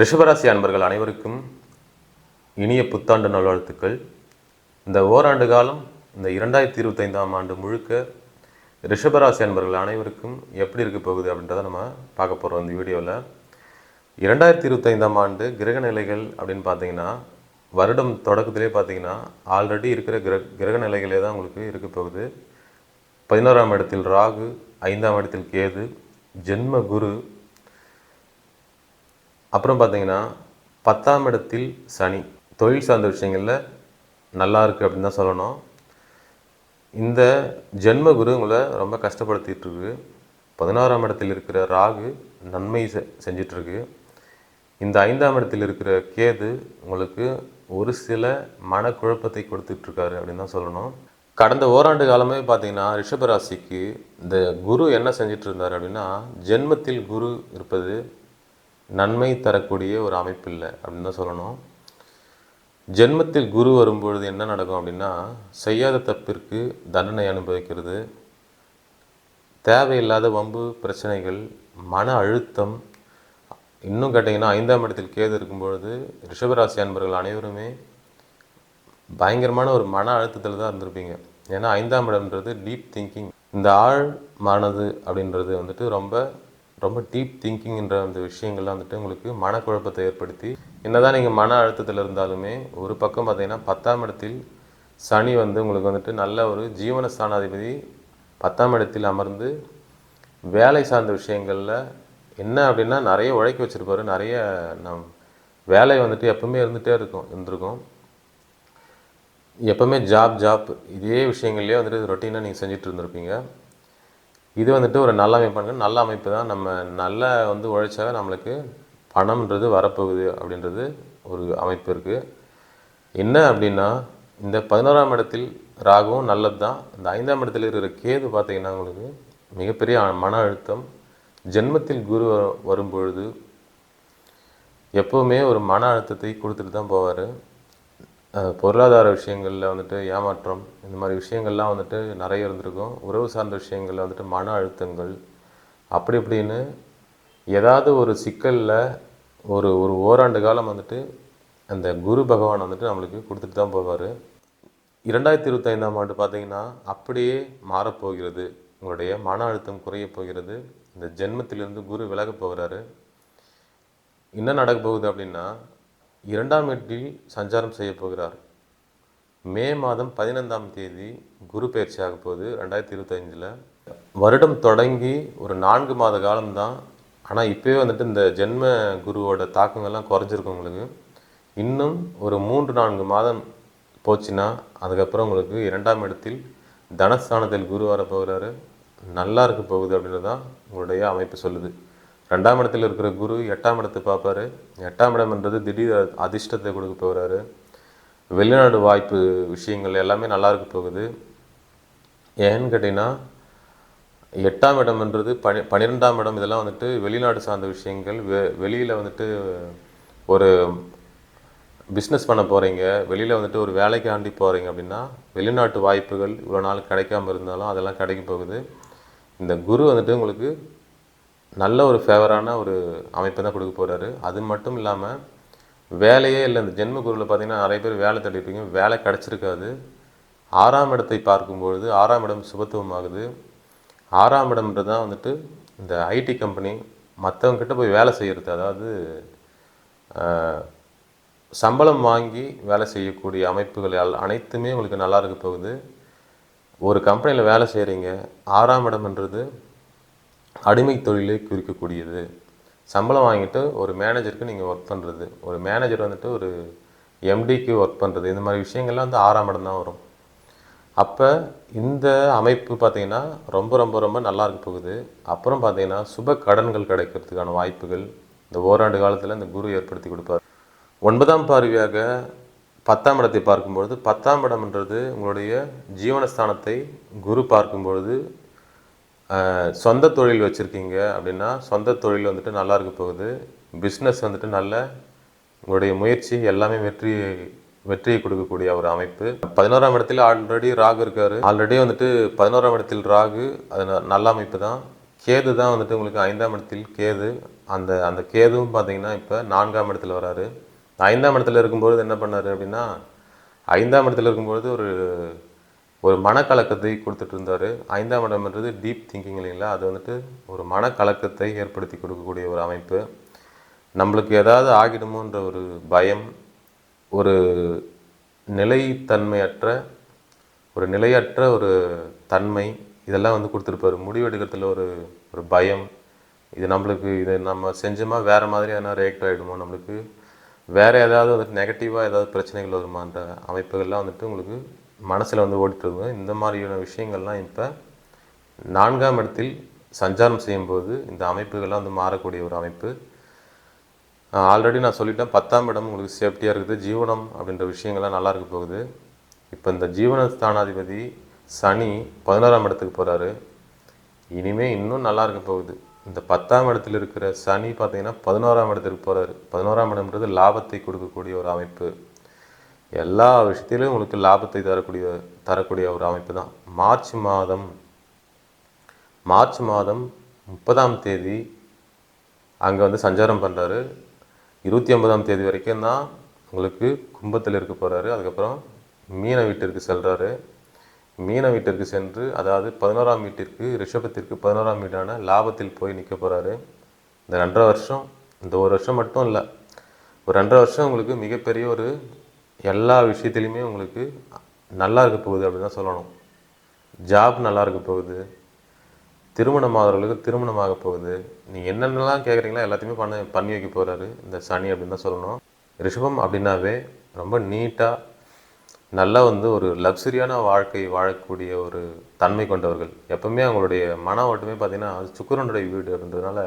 ரிஷபராசி அன்பர்கள் அனைவருக்கும் இனிய புத்தாண்டு நல்வாழ்த்துக்கள். இந்த ஓராண்டு காலம் இந்த இரண்டாயிரத்தி இருபத்தைந்தாம் ஆண்டு முழுக்க ரிஷபராசி அன்பர்கள் அனைவருக்கும் எப்படி இருக்க போகுது அப்படின்றத நம்ம பார்க்க போகிறோம் இந்த வீடியோவில் இரண்டாயிரத்தி இருபத்தைந்தாம் ஆண்டு கிரக நிலைகள் அப்படின்னு பார்த்தீங்கன்னா வருடம் தொடக்கத்திலே பார்த்தீங்கன்னா ஆல்ரெடி இருக்கிற கிர கிரக நிலைகளே தான் உங்களுக்கு இருக்க போகுது. பதினோராம் இடத்தில் ராகு ஐந்தாம் இடத்தில் கேது ஜென்ம குரு அப்புறம் பார்த்தீங்கன்னா பத்தாம் இடத்தில் சனி. தொழில் சார்ந்த விஷயங்களில் நல்லா இருக்குது அப்படின்னு தான் சொல்லணும். இந்த ஜென்ம குரு உங்களை ரொம்ப கஷ்டப்படுத்திகிட்டு இருக்கு. பதினாறாம் இடத்தில் இருக்கிற ராகு நன்மை செ செஞ்சிட்ருக்கு இந்த ஐந்தாம் இடத்தில் இருக்கிற கேது உங்களுக்கு ஒரு சில மனக்குழப்பத்தை கொடுத்துட்ருக்காரு அப்படின்னு தான் சொல்லணும். கடந்த ஓராண்டு காலமே பார்த்திங்கன்னா ரிஷபராசிக்கு இந்த குரு என்ன செஞ்சிட்டு இருந்தார் அப்படின்னா ஜென்மத்தில் குரு இருப்பது நன்மை தரக்கூடிய ஒரு அமைப்பு இல்லை அப்படின்னு தான் சொல்லணும். ஜென்மத்தில் குரு வரும்பொழுது என்ன நடக்கும் அப்படின்னா செய்யாத தப்பிற்கு தண்டனை அனுபவிக்கிறது. தேவையில்லாத வம்பு பிரச்சனைகள் மன அழுத்தம். இன்னும் கேட்டிங்கன்னா ஐந்தாம் இடத்தில் கேது இருக்கும்பொழுது ரிஷபராசி அன்பர்கள் அனைவருமே பயங்கரமான ஒரு மன அழுத்தத்தில் தான் இருந்திருப்பீங்க. ஏன்னா ஐந்தாம் இடம்ன்றது டீப் திங்கிங் இந்த ஆழ் மனது அப்படின்றது வந்துட்டு ரொம்ப ரொம்ப டீப் திங்கிங்ன்ற அந்த விஷயங்கள்லாம் வந்துட்டு உங்களுக்கு மனக்குழப்பத்தை ஏற்படுத்தி என்னதான் நீங்கள் மன அழுத்தத்தில் இருந்தாலுமே ஒரு பக்கம் பார்த்தீங்கன்னா பத்தாம் இடத்தில் சனி வந்து உங்களுக்கு வந்துட்டு நல்ல ஒரு ஜீவன ஸ்தானாதிபதி பத்தாம் இடத்தில் அமர்ந்து வேலை சார்ந்த விஷயங்களில் என்ன அப்படின்னா நிறைய உழைக்க வச்சுருப்பாரு. நிறைய நம் வேலை வந்துட்டு எப்பவுமே இருந்துகிட்டே இருக்கும் இருந்திருக்கும். எப்பவுமே ஜாப் ஜாப் இதே விஷயங்கள்லேயே வந்துட்டு ரொட்டீனாக நீங்கள் செஞ்சுட்டு இருந்திருப்பீங்க. இது வந்துட்டு ஒரு நல்ல அமைப்பாங்க நல்ல அமைப்பு தான். நம்ம நல்ல வந்து உழைச்சா நம்மளுக்கு பணம்ன்றது வரப்போகுது அப்படின்றது ஒரு அமைப்பு இருக்குது என்ன அப்படின்னா இந்த பதினோராம் இடத்தில் ராகவும் நல்லது தான். இந்த ஐந்தாம் இடத்தில் இருக்கிற கேது பார்த்திங்கன்னா உங்களுக்கு மிகப்பெரிய மன அழுத்தம். ஜென்மத்தில் குரு வரும்பொழுது எப்போவுமே ஒரு மன அழுத்தத்தை கொடுத்துட்டு தான் போவார். பொருளாதார விஷயங்களில் வந்துட்டு ஏமாற்றம் இந்த மாதிரி விஷயங்கள்லாம் வந்துட்டு நிறைய இருந்திருக்கும். உறவு சார்ந்த விஷயங்களில் வந்துட்டு மன அழுத்தங்கள் அப்படி இப்படின்னு ஏதாவது ஒரு சிக்கலில் ஒரு ஒரு ஓராண்டு காலம் வந்துட்டு அந்த குரு பகவான் வந்துட்டு நம்மளுக்கு கொடுத்துட்டு தான் போவார். இரண்டாயிரத்தி இருபத்தைந்தாம் ஆண்டு பார்த்தீங்கன்னா அப்படியே மாறப்போகிறது. உங்களுடைய மன அழுத்தம் குறைய போகிறது. இந்த ஜென்மத்திலிருந்து குரு விலக போகிறாரு. என்ன நடக்க போகுது அப்படின்னா இரண்டாம் வீட்டில் சஞ்சாரம் செய்ய போகிறார். மே மாதம் பதினைந்தாம் தேதி குரு பயிற்சி ஆக போகுது ரெண்டாயிரத்தி இருபத்தஞ்சில் வருடம் தொடங்கி ஒரு நான்கு மாத காலம்தான். ஆனால் இப்போயே வந்துட்டு இந்த ஜென்ம குருவோட தாக்கங்கள்லாம் குறைஞ்சிருக்கு உங்களுக்கு. இன்னும் ஒரு மூன்று நான்கு மாதம் போச்சுன்னா அதுக்கப்புறம் உங்களுக்கு இரண்டாம் இடத்தில் தனஸ்தானத்தில் குரு வர போகிறாரு. நல்லா இருக்க போகுது அப்படின்றது தான் உங்களுடைய அமைப்பு சொல்லுது. ரெண்டாம் இடத்துல இருக்கிற குரு எட்டாம் இடத்தை பார்ப்பாரு. எட்டாம் இடம்ன்றது திடீர் அதிர்ஷ்டத்தை கொடுக்க போகிறாரு வெளிநாடு வாய்ப்பு விஷயங்கள் எல்லாமே நல்லா இருக்க போகுது. ஏன்னு கேட்டிங்கன்னா எட்டாம் இடம்ன்றது பனி பன்னிரெண்டாம் இடம் இதெல்லாம் வந்துட்டு வெளிநாடு சார்ந்த விஷயங்கள். வெ வெளியில் வந்துட்டு ஒரு பிஸ்னஸ் பண்ண போகிறீங்க வெளியில் வந்துட்டு ஒரு வேலைக்காண்டி போகிறீங்க அப்படின்னா வெளிநாட்டு வாய்ப்புகள் இவ்வளோ நாள் கிடைக்காம இருந்தாலும் அதெல்லாம் கிடைக்க போகுது. இந்த குரு வந்துட்டு உங்களுக்கு நல்ல ஒரு ஃபேவரான ஒரு அமைப்பை தான் கொடுக்க போகிறாரு அது மட்டும் இல்லாமல் வேலையே இல்லை. இந்த ஜென்ம குருவில் பார்த்தீங்கன்னா நிறைய பேர் வேலை தேடிருப்பீங்க வேலை கிடச்சிருக்காது. ஆறாம் இடத்தை பார்க்கும்பொழுது ஆறாம் இடம் சுபத்துவம் ஆகுது ஆறாம் இடம்ன்றது தான் வந்துட்டு இந்த ஐடி கம்பெனி மற்றவங்கிட்ட போய் வேலை செய்கிறது அதாவது சம்பளம் வாங்கி வேலை செய்யக்கூடிய அமைப்புகள் அனைத்துமே உங்களுக்கு நல்லா இருக்க போகுது. ஒரு கம்பெனியில் வேலை செய்கிறீங்க ஆறாம் இடம்ன்றது அடிமை தொழிலை குறிக்கக்கூடியது. சம்பளம் வாங்கிட்டு ஒரு மேனேஜருக்கு நீங்கள் ஒர்க் பண்ணுறது ஒரு மேனேஜர் வந்துட்டு ஒரு எம்டிக்கு ஒர்க் பண்ணுறது இந்த மாதிரி விஷயங்கள்லாம் வந்து ஆறாம் இடம் தான் வரும். அப்போ இந்த அமைப்பு பார்த்திங்கன்னா ரொம்ப ரொம்ப ரொம்ப நல்லா இருக்க போகுது. அப்புறம் பார்த்திங்கன்னா சுப கடன்கள் கிடைக்கிறதுக்கான வாய்ப்புகள் இந்த ஓராண்டு காலத்தில் இந்த குரு ஏற்படுத்தி கொடுப்பார். ஒன்பதாம் பார்வையாக பத்தாம் இடத்தை பார்க்கும்பொழுது பத்தாம் இடம்ன்றது உங்களுடைய ஜீவனஸ்தானத்தை குரு பார்க்கும்பொழுது சொந்த தொழில் வச்சுருக்கீங்க அப்படின்னா சொந்த தொழில் வந்துட்டு நல்லா இருக்க போகுது. பிஸ்னஸ் வந்துட்டு நல்ல உங்களுடைய முயற்சி எல்லாமே வெற்றி வெற்றியை கொடுக்கக்கூடிய ஒரு அமைப்பு. பதினோராம் இடத்துல ஆல்ரெடி ராகு இருக்காரு. ஆல்ரெடி வந்துட்டு பதினோராம் இடத்தில் ராகு அது நல்ல அமைப்பு தான். கேது தான் வந்துட்டு உங்களுக்கு ஐந்தாம் இடத்தில் கேது. அந்த அந்த கேதுவும் பார்த்தீங்கன்னா இப்போ நான்காம் இடத்துல வராரு. ஐந்தாம் இடத்துல இருக்கும்பொழுது என்ன பண்ணார் அப்படின்னா ஐந்தாம் இடத்துல இருக்கும்பொழுது ஒரு ஒரு மனக்கலக்கத்தை கொடுத்துட்டு இருந்தார். ஐந்தாம் இடம்ன்றது டீப் திங்கிங் இல்லைங்களா? அது வந்துட்டு ஒரு மனக்கலக்கத்தை ஏற்படுத்தி கொடுக்கக்கூடிய ஒரு அமைப்பு. நம்மளுக்கு ஏதாவது ஆகிடுமோன்ற ஒரு பயம் ஒரு நிலைத்தன்மையற்ற ஒரு நிலையற்ற ஒரு தன்மை இதெல்லாம் வந்து கொடுத்துருப்பாரு. முடிவெடுக்கிறதுல ஒரு ஒரு பயம். இது நம்மளுக்கு இதை நம்ம செஞ்சோமா வேறு மாதிரி எதனா ரியாக்ட் ஆகிடுமோ நம்மளுக்கு. வேறு ஏதாவது வந்துட்டு நெகட்டிவாக ஏதாவது பிரச்சனைகள் வருமான்ற அமைப்புகள்லாம் வந்துட்டு உங்களுக்கு மனசில் வந்து ஓடிட்டு இந்த மாதிரியான விஷயங்கள்லாம் இப்போ நான்காம் இடத்தில் சஞ்சாரம் செய்யும்போது இந்த அமைப்புகள்லாம் வந்து மாறக்கூடிய ஒரு அமைப்பு. ஆல்ரெடி நான் சொல்லிட்டேன் பத்தாம் இடம் உங்களுக்கு சேஃப்டியாக இருக்குது ஜீவனம் அப்படின்ற விஷயங்கள்லாம் நல்லா இருக்க போகுது. இப்போ இந்த ஜீவன ஸ்தானாதிபதி சனி பதினோராம் இடத்துக்கு போகிறாரு இனிமே இன்னும் நல்லா இருக்க போகுது. இந்த பத்தாம் இடத்துல இருக்கிற சனி பார்த்தீங்கன்னா பதினோராம் இடத்துக்கு போகிறாரு பதினோராம் இடம்ன்றது லாபத்தை கொடுக்கக்கூடிய ஒரு அமைப்பு. எல்லா விஷயத்திலும் உங்களுக்கு லாபத்தை தரக்கூடிய தரக்கூடிய ஒரு அமைப்பு தான் மார்ச் மாதம் மார்ச் மாதம் முப்பதாம் தேதி அங்கே வந்து சஞ்சாரம் பண்ணுறாரு இருபத்தி ஒன்பதாம் தேதி வரைக்கும் தான் உங்களுக்கு கும்பத்தில் இருக்க போகிறாரு அதுக்கப்புறம் மீன வீட்டிற்கு செல்கிறாரு மீன வீட்டிற்கு சென்று அதாவது பதினோராம் வீட்டிற்கு ரிஷபத்திற்கு பதினோராம் வீடான லாபத்தில் போய் நிற்க போகிறாரு இந்த ரெண்டரை வருஷம் இந்த ஒரு வருஷம் மட்டும் இல்லை ஒரு ரெண்டரை வருஷம் உங்களுக்கு மிகப்பெரிய ஒரு எல்லா விஷயத்துலையுமே உங்களுக்கு நல்லா இருக்க போகுது அப்படின்னு தான் சொல்லணும். ஜாப் நல்லா இருக்க போகுது. திருமணமாகறவர்களுக்கு திருமணமாக போகுது. நீங்கள் என்னென்னலாம் கேட்குறீங்களோ எல்லாத்தையுமே பண்ண பண்ணி வைக்க போகிறாரு இந்த சனி அப்படின்னு தான் சொல்லணும். ரிஷபம் அப்படின்னாவே ரொம்ப நீட்டாக நல்லா வந்து ஒரு லக்ஸரியான வாழ்க்கை வாழக்கூடிய ஒரு தன்மை கொண்டவர்கள். எப்பவுமே அவங்களுடைய மன ஓட்டமே பார்த்திங்கன்னா அது சுக்கரனுடைய வீடு அப்படின்றதுனால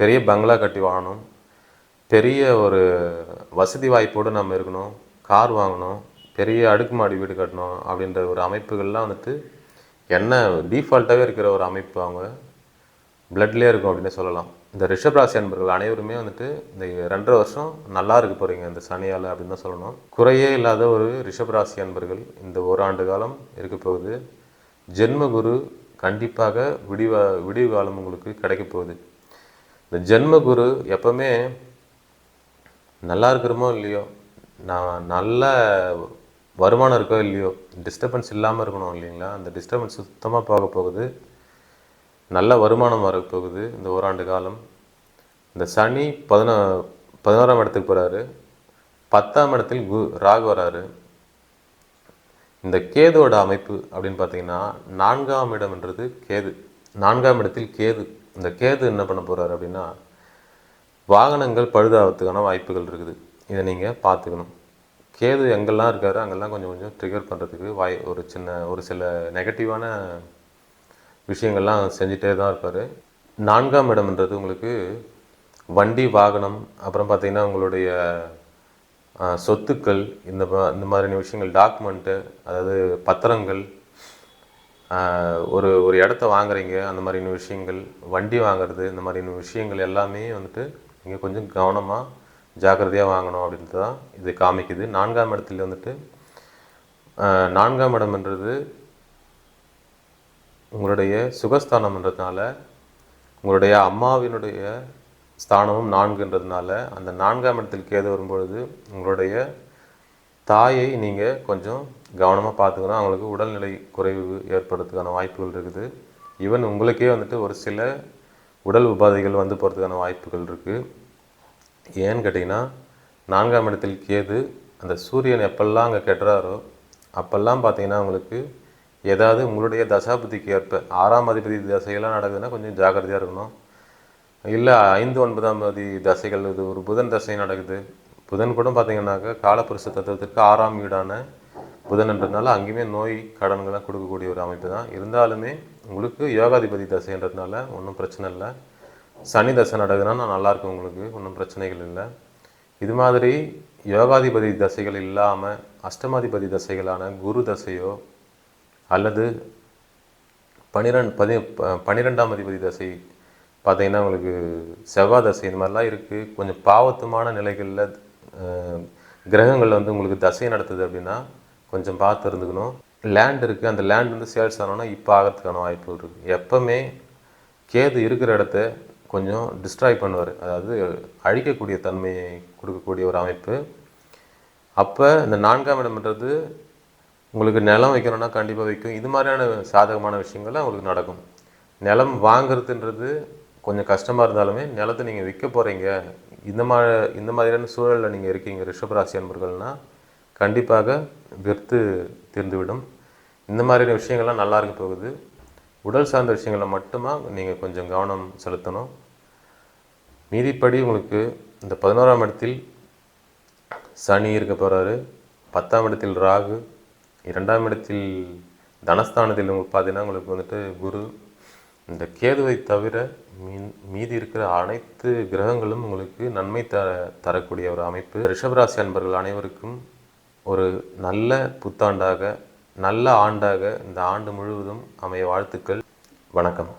பெரிய பங்களா கட்டி வாழணும். பெரிய ஒரு வசதி வாய்ப்போடு நம்ம இருக்கணும். கார் வாங்கணும் பெரிய அடுக்குமாடி வீடு கட்டணும் அப்படின்ற ஒரு அமைப்புகள்லாம் வந்துட்டு என்ன டீஃபால்ட்டாகவே இருக்கிற ஒரு அமைப்பு அவங்க. பிளட்லேயே இருக்கும் அப்படின்னு சொல்லலாம். இந்த ரிஷபராசி அன்பர்கள் அனைவருமே வந்துட்டு இந்த ரெண்டரை வருஷம் நல்லா இருக்க போகிறீங்க இந்த சனியால் அப்படின்னு தான் சொல்லணும். குறையே இல்லாத ஒரு ரிஷபராசி அன்பர்கள் இந்த ஓராண்டு காலம் இருக்க போகுது. ஜென்மகுரு கண்டிப்பாக விடிவா விடிவு காலம் உங்களுக்கு கிடைக்க போகுது. இந்த ஜென்மகுரு எப்பவுமே நல்லா இருக்கிறோமோ இல்லையோ நான் நல்ல வருமானம் இருக்கோ இல்லையோ டிஸ்டர்பன்ஸ் இல்லாமல் இருக்கணும் இல்லைங்களா? அந்த டிஸ்டர்பன்ஸ் சுத்தமாக போக போகுது. நல்ல வருமானம் வரப்போகுது இந்த ஓராண்டு காலம். இந்த சனி பதினோ பதினோராம் இடத்துக்கு போகிறாரு பத்தாம் இடத்தில் கு ராகு வராரு. இந்த கேதோட அமைப்பு அப்படின்னு பார்த்தீங்கன்னா நான்காம் இடம்ன்றது கேது. நான்காம் இடத்தில் கேது. இந்த கேது என்ன பண்ண போகிறாரு அப்படின்னா வாகனங்கள் பழுதாகிறதுக்கான வாய்ப்புகள் இருக்குது. இதை நீங்கள் பார்த்துக்கணும். கேது எங்கெல்லாம் இருக்காரு அங்கெல்லாம் கொஞ்சம் கொஞ்சம் ட்ரிகர் பண்ணுறதுக்கு வாய் ஒரு சின்ன ஒரு சில நெகட்டிவான விஷயங்கள்லாம் செஞ்சுட்டே தான் இருப்பார். நான்காம் இடம்ன்றது உங்களுக்கு வண்டி வாகனம் அப்புறம் பார்த்திங்கன்னா உங்களுடைய சொத்துக்கள் இந்த மா- இந்த மாதிரியான விஷயங்கள் டாக்குமெண்ட்டு அதாவது பத்திரங்கள் ஒரு ஒரு இடத்த வாங்குறீங்க அந்த மாதிரியான விஷயங்கள் வண்டி வாங்குறது இந்த மாதிரியான விஷயங்கள் எல்லாமே வந்துட்டு நீங்கள் கொஞ்சம் கவனமாக ஜாக்கிரதையாக வாங்கணும் அப்படின்றது தான் இது காமிக்குது. நான்காம் இடத்துல வந்துட்டு நான்காம் இடம்ன்றது உங்களுடைய சுகஸ்தானம்ன்றதுனால உங்களுடைய அம்மாவினுடைய ஸ்தானமும் நான்குன்றதுனால அந்த நான்காம் இடத்தில் கேது வரும்பொழுது உங்களுடைய தாயை நீங்கள் கொஞ்சம் கவனமாக பார்த்துக்கணும். அவங்களுக்கு உடல்நிலை குறைவு ஏற்படுறதுக்கான வாய்ப்புகள் இருக்குது. ஈவன் உங்களுக்கே வந்துட்டு ஒரு சில உடல் உபாதைகள் வந்து போகிறதுக்கான வாய்ப்புகள் இருக்குது ஏன்னு கேட்டிங்கன்னா நான்காம் இடத்தில் கேது அந்த சூரியன் எப்பெல்லாம் அங்கே கெட்டுறாரோ அப்போல்லாம் பார்த்தீங்கன்னா உங்களுக்கு ஏதாவது உங்களுடைய தசாபதிக்கு ஏற்ப ஆறாம் அதிபதி தசையெல்லாம் நடக்குதுன்னா கொஞ்சம் ஜாக்கிரதையாக இருக்கணும். இல்லை ஐந்து ஒன்பதாம் பதி தசைகள் இது ஒரு புதன் தசை நடக்குது. புதன் கூட பார்த்தீங்கன்னாக்கா காலப்புருஷ தத்துவத்திற்கு ஆறாம் வீடான புதன்ன்றதுனால அங்கேயுமே நோய் கடன்கள்லாம் கொடுக்கக்கூடிய ஒரு அமைப்பு தான். இருந்தாலுமே உங்களுக்கு யோகாதிபதி தசைன்றதுனால ஒன்றும் பிரச்சனை இல்லை. சனி தசை நடக்குதுன்னா நான் நல்லா இருக்கும் உங்களுக்கு ஒன்றும் பிரச்சனைகள் இல்லை. இது மாதிரி யோகாதிபதி தசைகள் இல்லாமல் அஷ்டமாதிபதி தசைகளான குரு தசையோ அல்லது பனிரெண்டு பதி பன்னிரெண்டாம் அதிபதி தசை பார்த்திங்கன்னா உங்களுக்கு செவ்வாய் தசை இந்த மாதிரிலாம் இருக்குது கொஞ்சம் பாவத்துமான நிலைகளில் கிரகங்கள் வந்து உங்களுக்கு தசை நடத்துது அப்படின்னா கொஞ்சம் பார்த்து இருந்துக்கணும் லேண்ட் இருக்குது அந்த லேண்ட் வந்து சேல்ஸ் ஆனோன்னா இப்போ ஆகிறதுக்கான வாய்ப்புகள் இருக்குது எப்போவுமே கேது இருக்கிற இடத்த கொஞ்சம் டிஸ்ட்ராய் பண்ணுவார். அதாவது அழிக்கக்கூடிய தன்மையை கொடுக்கக்கூடிய ஒரு அமைப்பு. அப்போ இந்த நான்காம் இடம்ன்றது உங்களுக்கு நிலம் வைக்கணும்னா கண்டிப்பாக வைக்கும். இது மாதிரியான சாதகமான விஷயங்கள்லாம் உங்களுக்கு நடக்கும். நிலம் வாங்குறதுன்றது கொஞ்சம் கஷ்டமாக இருந்தாலுமே நிலத்தை நீங்கள் விற்க போகிறீங்க இந்த மா இந்த மாதிரியான சூழலில் நீங்கள் இருக்கீங்க ரிஷபராசி அன்பர்கள்னால் கண்டிப்பாக விற்று தீர்ந்துவிடும். இந்த மாதிரியான விஷயங்கள்லாம் நல்லா இருக்க போகுது. உடல் சார்ந்த விஷயங்களை மட்டுமா நீங்கள் கொஞ்சம் கவனம் செலுத்தணும். மீதிப்படி உங்களுக்கு இந்த பதினோராம் இடத்தில் சனி இருக்க போகிறாரு பத்தாம் இடத்தில் ராகு இரண்டாம் இடத்தில் தனஸ்தானத்தில் உங்களுக்கு பார்த்தீங்கன்னா உங்களுக்கு வந்துட்டு குரு. இந்த கேதுவை தவிர மீன் மீதி இருக்கிற அனைத்து கிரகங்களும் உங்களுக்கு நன்மை த தரக்கூடிய ஒரு அமைப்பு. ரிஷபராசி அன்பர்கள் அனைவருக்கும் ஒரு நல்ல புத்தாண்டாக நல்ல ஆண்டாக இந்த ஆண்டு முழுவதும் அமைய வாழ்த்துக்கள். வணக்கம்.